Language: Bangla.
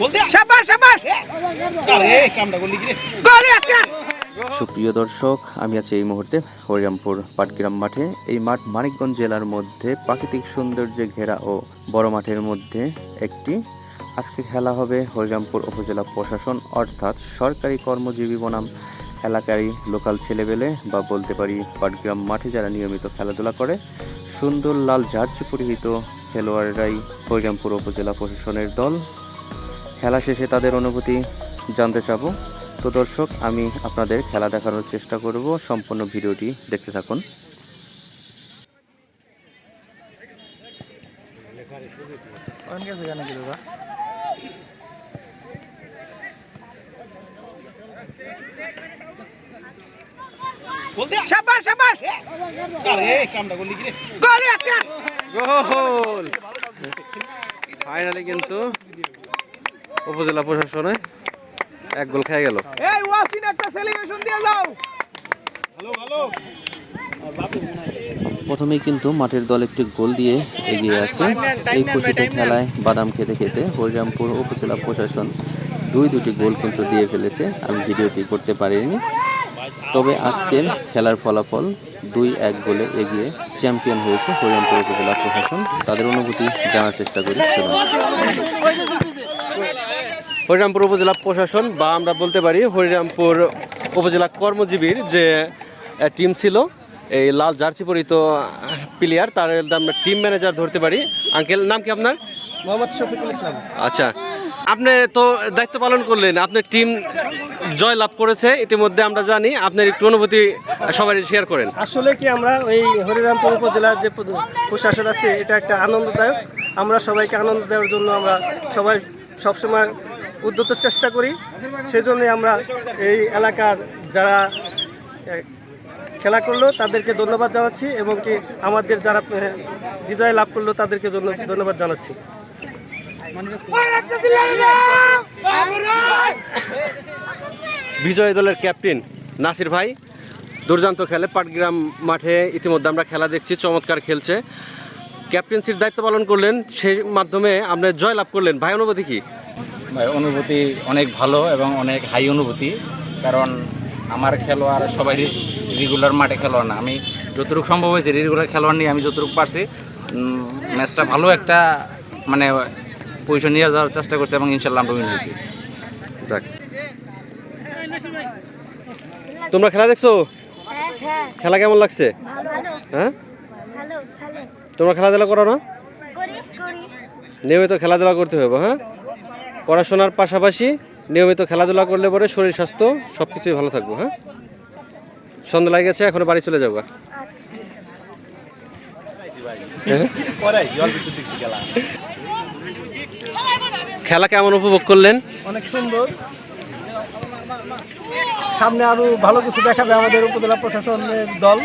শাবাশ শাবাশ আরে কামটা করলি কি রে গোলে আছে। সুপ্রিয় দর্শক আমি আছি এই মুহূর্তে হরিরামপুর পাটগ্রাম মাঠে। এই মাঠ মানিকগঞ্জ জেলার মধ্যে প্রাকৃতিক সৌন্দর্যে ঘেরা ও বড় মাঠের মধ্যে একটি। আজকে খেলা হবে হরিরামপুর উপজেলা প্রশাসন অর্থাৎ সরকারি কর্মজীবী বনাম এলাকারই লোকাল ছেলেবেলে বা বলতে পারি পাটগ্রাম মাঠে যারা নিয়মিত খেলাধুলা করে। সুন্দর লাল জার্সি পরিহিত খেলোয়াড়রাই হরিরামপুর উপজেলা প্রশাসনের দল। খেলা শেষে তাদের অনুভূতি জানতে চাব। তো দর্শক আমি আপনাদের খেলা দেখানোর চেষ্টা করব। সম্পূর্ণ ভিডিওটি দেখতে থাকুন। শাবাশ শাবাশ আরে কামটা করলি কি রে? গোল! ফাইনালি কিন্তু উপজেলা প্রশাসনে এক গোল খেয়ে গেল। এই ওয়াসিন একটা সেলিব্রেশন দিয়ে যাও। ভালো ভালো। প্রথমেই কিন্তু মাঠের দল একটি গোল দিয়ে এগিয়ে আছে। এই খুশিতে খেলায় বাদাম খেতে খেতে হরিরামপুর উপজেলা প্রশাসন দুই দুটি গোল কিন্তু দিয়ে ফেলেছে। আমি ভিডিওটি করতে পারিনি। তবে আজকের খেলার ফলাফল দুই এক গোলে এগিয়ে চ্যাম্পিয়ন হয়েছে হরিরামপুর উপজেলা প্রশাসন। তাদের অনুভূতি জানার চেষ্টা করি। হরিরামপুর উপজেলা প্রশাসন বা আমরা বলতে পারি হরিরামপুর উপজেলা কর্মজীবীর যে টিম ছিল এই লাল জার্সি পরিহিত প্লেয়ার তার আমরা টিম ম্যানেজার ধরতে পারি। আঙ্কেল নাম কি আপনার? মোহাম্মদ শফিকুল ইসলাম। আচ্ছা। আপনি তো দায়িত্ব পালন করলেন আপনার টিম জয় লাভ করেছে ইতিমধ্যে আমরা জানি আপনার একটু অনুভূতি সবাই শেয়ার করেন। আসলে কি আমরা ওই হরিরামপুর উপজেলার যে প্রশাসন আছে এটা একটা আনন্দদায়ক। আমরা সবাইকে আনন্দ দেওয়ার জন্য আমরা সবাই সবসময় উদ্যত চেষ্টা করি। সেজন্যই আমরা এই এলাকার যারা খেলা করল তাদেরকে ধন্যবাদ জানাচ্ছি এবং কি আমাদের যারা বিজয় লাভ করল তাদেরকে ধন্যবাদ জানাচ্ছি। বিজয় দলের ক্যাপ্টেন নাসির ভাই, দুর্দান্ত খেলে পাটগ্রাম মাঠে ইতিমধ্যে আমরা খেলা দেখছি, চমৎকার খেলছে। ক্যাপ্টেন্সির দায়িত্ব পালন করলেন, সেই মাধ্যমে আপনি জয় লাভ করলেন। ভাই, অনুভূতি কি? অনুভূতি অনেক ভালো এবং অনেক হাই অনুভূতি। কারণ আমার খেলোয়াড় সবাই রেগুলার মাঠে খেলোয়াড় না। আমি যতটুকু সম্ভব হয়েছে রেগুলার খেলোয়াড় নিয়ে আমি যতটুকু পারছি ম্যাচটা ভালো একটা মানে পজিশন নিয়ে যাওয়ার চেষ্টা করছি এবং ইনশাল্লাহ আমরা উইন হয়েছি। যাক। তোমরা খেলা দেখছ? হ্যাঁ হ্যাঁ। খেলা কেমন লাগছে? হ্যাঁ? ভালো ভালো। তোমরা খেলাধুলা করো না? করি করি। নিয়মিত খেলাধুলা করতে হবে হ্যাঁ? পড়াশোনার পাশাপাশি নিয়মিত খেলাধুলা করলে পরে শরীর, স্বাস্থ্য সব কিছুই ভালো থাকব হ্যাঁ? সন্ধ্যা লাগে গেছে এখন বাড়ি চলে যাব। খেলা কেমন উপভোগ করলেন? অনেক সুন্দর। সামনে আরও ভালো কিছু দেখাবে আমাদের উপজেলা প্রশাসনের দল।